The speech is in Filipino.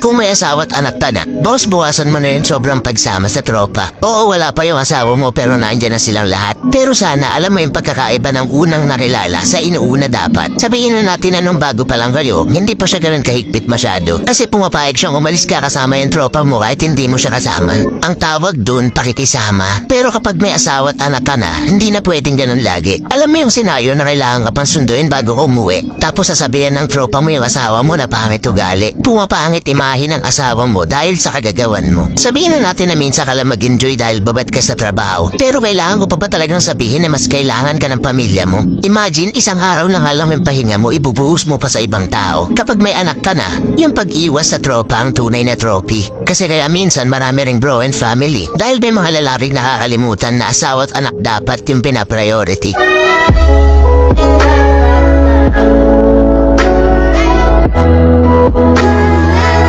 Kung may asawa at anak ka na, boss buwasan mo na yung sobrang pagsama sa tropa. Oo, wala pa yung asawa mo pero nandiyan na silang lahat. Pero sana alam mo yung pagkakaiba ng unang nakilala sa inuuna dapat. Sabihin na natin na nung bago pa lang kayo, hindi pa siya ganun kahigpit masyado. Kasi pumapayag siyang umalis ka kasama yung tropa mo kahit hindi mo siya kasama. Ang tawag dun, pakikisama. Pero kapag may asawa at anak ka na, hindi na pwedeng ganun lagi. Alam mo yung senaryo na kailangan ka pang sunduin bago umuwi. Tapos sasabihan ng tropa mo yung asawa mo na pangit ugali. Pumapangit imahin ng asawa mo dahil sa kagagawan mo. Sabihin na natin na minsan ka lang mag-enjoy dahil babad ka sa trabaho. Pero kailangan ko pa ba talagang sabihin na mas kailangan ka ng pamilya mo? Imagine, isang araw na nga lang yung pahinga mo, ibubuhos mo pa sa ibang tao. Kapag may anak ka na, yung pag-iwas sa tropa ang tunay na trophy. Kasi kaya minsan marami ring bro and family. Dahil may mga lalaking nakakalimutan na asawa at anak dapat yung pinapriority.